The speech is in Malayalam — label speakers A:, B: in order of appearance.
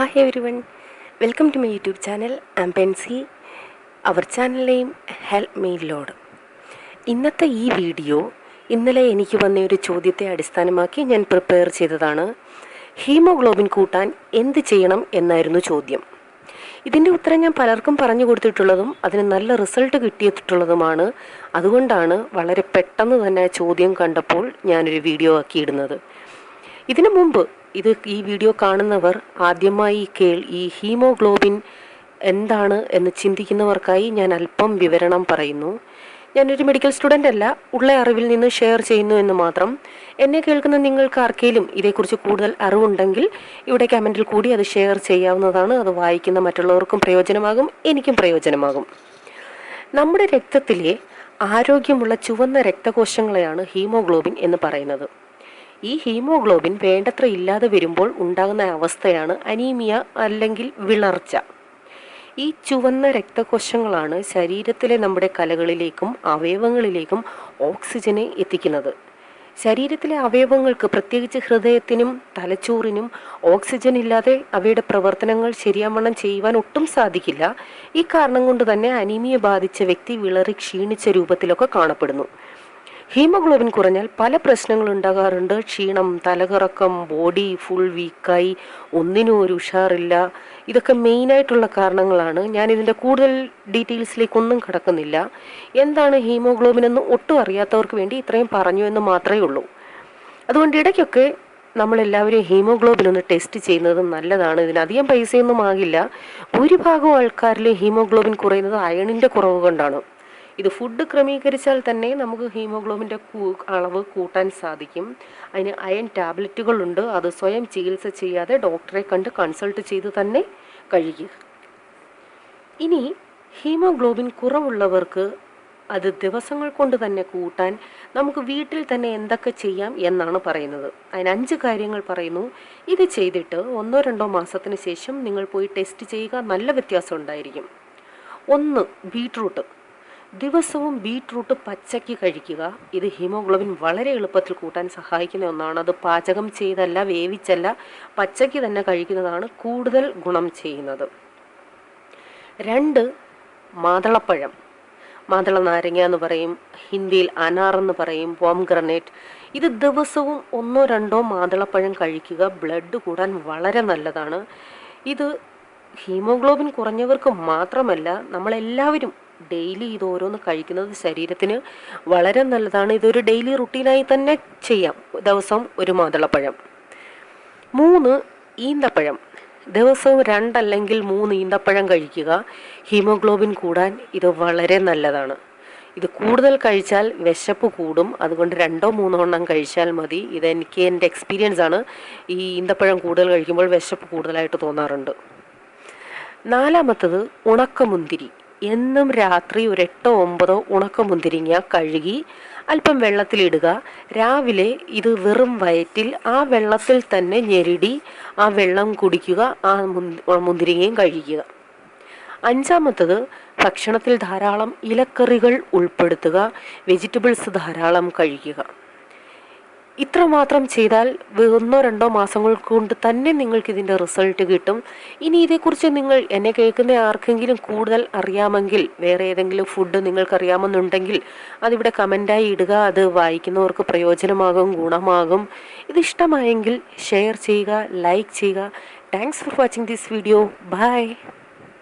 A: Hi everyone welcome to my YouTube channel am Pency അവർ ചാനലിലെയും ഹെൽപ്പ് മീ ലോഡ് ഇന്നത്തെ ഈ വീഡിയോ ഇന്നലെ എനിക്ക് വന്ന ഒരു ചോദ്യത്തെ അടിസ്ഥാനമാക്കി ഞാൻ പ്രിപ്പയർ ചെയ്തതാണ്. ഹീമോഗ്ലോബിൻ കൂട്ടാൻ എന്ത് ചെയ്യണം എന്നായിരുന്നു ചോദ്യം. ഇതിന്റെ ഉത്തരം ഞാൻ പലർക്കും പറഞ്ഞു കൊടുത്തിട്ടുള്ളതും അതിന് നല്ല റിസൾട്ട് കിട്ടിയിട്ടുള്ളതുമാണ്. അതുകൊണ്ടാണ് വളരെ പെട്ടെന്ന് തന്നെ ചോദ്യം കണ്ടപ്പോൾ ഞാനൊരു വീഡിയോ ആക്കി ഇടുന്നത്. ഇതിനു മുമ്പ് ഇത് ഈ വീഡിയോ കാണുന്നവർ ആദ്യമായി കേൾ ഈ ഹീമോഗ്ലോബിൻ എന്താണ് എന്ന് ചിന്തിക്കുന്നവർക്കായി ഞാൻ അല്പം വിവരണം പറയുന്നു. ഞാനൊരു മെഡിക്കൽ സ്റ്റുഡന്റ് അല്ല ഉള്ള അറിവിൽ നിന്ന് ഷെയർ ചെയ്യുന്നു എന്ന് മാത്രം. എന്നെ കേൾക്കുന്ന നിങ്ങൾക്ക് ആർക്കെങ്കിലും ഇതേക്കുറിച്ച് കൂടുതൽ അറിവുണ്ടെങ്കിൽ ഇവിടെ കമന്റിൽ കൂടി അത് ഷെയർ ചെയ്യാവുന്നതാണ്. അത് വായിക്കുന്ന മറ്റുള്ളവർക്കും പ്രയോജനമാകും എനിക്കും പ്രയോജനമാകും. നമ്മുടെ രക്തത്തിലെ ആരോഗ്യമുള്ള ചുവന്ന രക്തകോശങ്ങളെയാണ് ഹീമോഗ്ലോബിൻ എന്ന് പറയുന്നത്. ഈ ഹീമോഗ്ലോബിൻ വേണ്ടത്ര ഇല്ലാതെ വരുമ്പോൾ ഉണ്ടാകുന്ന അവസ്ഥയാണ് അനീമിയ അല്ലെങ്കിൽ വിളർച്ച. ഈ ചുവന്ന രക്തകോശങ്ങളാണ് ശരീരത്തിലെ നമ്മുടെ കലകളിലേക്കും അവയവങ്ങളിലേക്കും ഓക്സിജനെ എത്തിക്കുന്നത്. ശരീരത്തിലെ അവയവങ്ങൾക്ക് പ്രത്യേകിച്ച് ഹൃദയത്തിനും തലച്ചോറിനും ഓക്സിജൻ ഇല്ലാതെ അവയുടെ പ്രവർത്തനങ്ങൾ ശരിയാവണ്ണം ചെയ്യുവാൻ ഒട്ടും സാധിക്കില്ല. ഈ കാരണം കൊണ്ട് തന്നെ അനീമിയ ബാധിച്ച വ്യക്തി വിളറി ക്ഷീണിച്ച രൂപത്തിലൊക്കെ കാണപ്പെടുന്നു. ഹീമോഗ്ലോബിൻ കുറഞ്ഞാൽ പല പ്രശ്നങ്ങളും ഉണ്ടാകാറുണ്ട് ക്ഷീണം തലകറക്കം ബോഡി ഫുൾ വീക്കായി ഒന്നിനും ഒരു ഉഷാറില്ല. ഇതൊക്കെ മെയിൻ ആയിട്ടുള്ള കാരണങ്ങളാണ്. ഞാൻ ഇതിന്റെ കൂടുതൽ ഡീറ്റെയിൽസിലേക്കൊന്നും കിടക്കുന്നില്ല. എന്താണ് ഹീമോഗ്ലോബിൻ എന്ന് ഒട്ടും അറിയാത്തവർക്ക് വേണ്ടി ഇത്രയും പറഞ്ഞു എന്ന് മാത്രമേ ഉള്ളൂ. അതുകൊണ്ട് ഇടയ്ക്കൊക്കെ നമ്മളെല്ലാവരും ഹീമോഗ്ലോബിൻ ഒന്ന് ടെസ്റ്റ് ചെയ്യുന്നത് നല്ലതാണ്. ഇതിന് അധികം പൈസയൊന്നും ആകില്ല. ഭൂരിഭാഗം ആൾക്കാരിൽ ഹീമോഗ്ലോബിൻ കുറയുന്നത് അയണിന്റെ കുറവ് കൊണ്ടാണ്. ഇത് ഫുഡ് ക്രമീകരിച്ചാൽ തന്നെ നമുക്ക് ഹീമോഗ്ലോബിന്റെ അളവ് കൂട്ടാൻ സാധിക്കും. അതിന് അയൺ ടാബ്ലറ്റുകളുണ്ട് അത് സ്വയം ചികിത്സ ചെയ്യാതെ ഡോക്ടറെ കണ്ട് കൺസൾട്ട് ചെയ്ത് തന്നെ കഴിക്കുക. ഇനി ഹീമോഗ്ലോബിൻ കുറവുള്ളവർക്ക് അത് ദിവസങ്ങൾ കൊണ്ട് തന്നെ കൂട്ടാൻ നമുക്ക് വീട്ടിൽ തന്നെ എന്തൊക്കെ ചെയ്യാം എന്നാണ് പറയുന്നത്. അതിന് അഞ്ച് കാര്യങ്ങൾ പറയുന്നു. ഇത് ചെയ്തിട്ട് ഒന്നോ രണ്ടോ മാസത്തിന് ശേഷം നിങ്ങൾ പോയി ടെസ്റ്റ് ചെയ്യുക. നല്ല വ്യത്യാസം ഉണ്ടായിരിക്കും. ഒന്ന് ബീട്രൂട്ട് ദിവസവും ബീട്രൂട്ട് പച്ചയ്ക്ക് കഴിക്കുക. ഇത് ഹീമോഗ്ലോബിൻ വളരെ എളുപ്പത്തിൽ കൂട്ടാൻ സഹായിക്കുന്ന ഒന്നാണ്. അത് പാചകം ചെയ്തല്ല വേവിച്ചല്ല പച്ചയ്ക്ക് തന്നെ കഴിക്കുന്നതാണ് കൂടുതൽ ഗുണം ചെയ്യുന്നത്. രണ്ട് മാതളപ്പഴം. മാതള നാരങ്ങ എന്ന് പറയും ഹിന്ദിയിൽ അനാർ എന്ന് പറയും പോം ഗ്രനേറ്റ്. ഇത് ദിവസവും ഒന്നോ രണ്ടോ മാതളപ്പഴം കഴിക്കുക. ബ്ലഡ് കൂടാൻ വളരെ നല്ലതാണ്. ഇത് ഹീമോഗ്ലോബിൻ കുറഞ്ഞവർക്ക് മാത്രമല്ല നമ്മളെല്ലാവരും ഡെയിലി ഇത് ഓരോന്ന് കഴിക്കുന്നത് ശരീരത്തിന് വളരെ നല്ലതാണ്. ഇതൊരു ഡെയിലി റുട്ടീനായി തന്നെ ചെയ്യാം. ദിവസം ഒരു മാതളപ്പഴം. മൂന്ന് ഈന്തപ്പഴം. ദിവസവും രണ്ടല്ലെങ്കിൽ മൂന്ന് ഈന്തപ്പഴം കഴിക്കുക. ഹീമോഗ്ലോബിൻ കൂടാൻ ഇത് വളരെ നല്ലതാണ്. ഇത് കൂടുതൽ കഴിച്ചാൽ വിശപ്പ് കൂടും. അതുകൊണ്ട് രണ്ടോ മൂന്നോ എണ്ണം കഴിച്ചാൽ മതി. ഇതെനിക്ക് എന്റെ എക്സ്പീരിയൻസ് ആണ്. ഈ ഈന്തപ്പഴം കൂടുതൽ കഴിക്കുമ്പോൾ വിശപ്പ് കൂടുതലായിട്ട് തോന്നാറുണ്ട്. നാലാമത്തത് ഉണക്കമുന്തിരി. എന്നും രാത്രി ഒരു എട്ടോ ഒമ്പതോ ഉണക്കമുന്തിരിങ്ങ കഴുകി അല്പം വെള്ളത്തിലിടുക. രാവിലെ ഇത് വെറും വയറ്റിൽ ആ വെള്ളത്തിൽ തന്നെ ഞെരിടി ആ വെള്ളം കുടിക്കുക ആ മുന്തിരിങ്ങയും കഴിക്കുക അഞ്ചാമത്തത് ഭക്ഷണത്തിൽ ധാരാളം ഇലക്കറികൾ ഉൾപ്പെടുത്തുക വെജിറ്റബിൾസ് ധാരാളം കഴിക്കുക ഇത്രമാത്രം ചെയ്താൽ ഒന്നോ രണ്ടോ മാസങ്ങൾ കൊണ്ട് തന്നെ നിങ്ങൾക്ക് ഇതിന്റെ റിസൾട്ട് കിട്ടും. ഇനി ഇതേക്കുറിച്ച് നിങ്ങൾ എന്നെ കേൾക്കുന്ന ആർക്കെങ്കിലും കൂടുതൽ അറിയാമെങ്കിൽ വേറെ ഏതെങ്കിലും ഫുഡ് നിങ്ങൾക്ക് അറിയാമെന്നുണ്ടെങ്കിൽ അതിവിടെ കമന്റായി ഇടുക. അത് വായിക്കുന്നവർക്ക് പ്രയോജനമാകും ഗുണമാകും. ഇതിഷ്ടമായെങ്കിൽ ഷെയർ ചെയ്യുക ലൈക്ക് ചെയ്യുക. Thanks for watching this video bye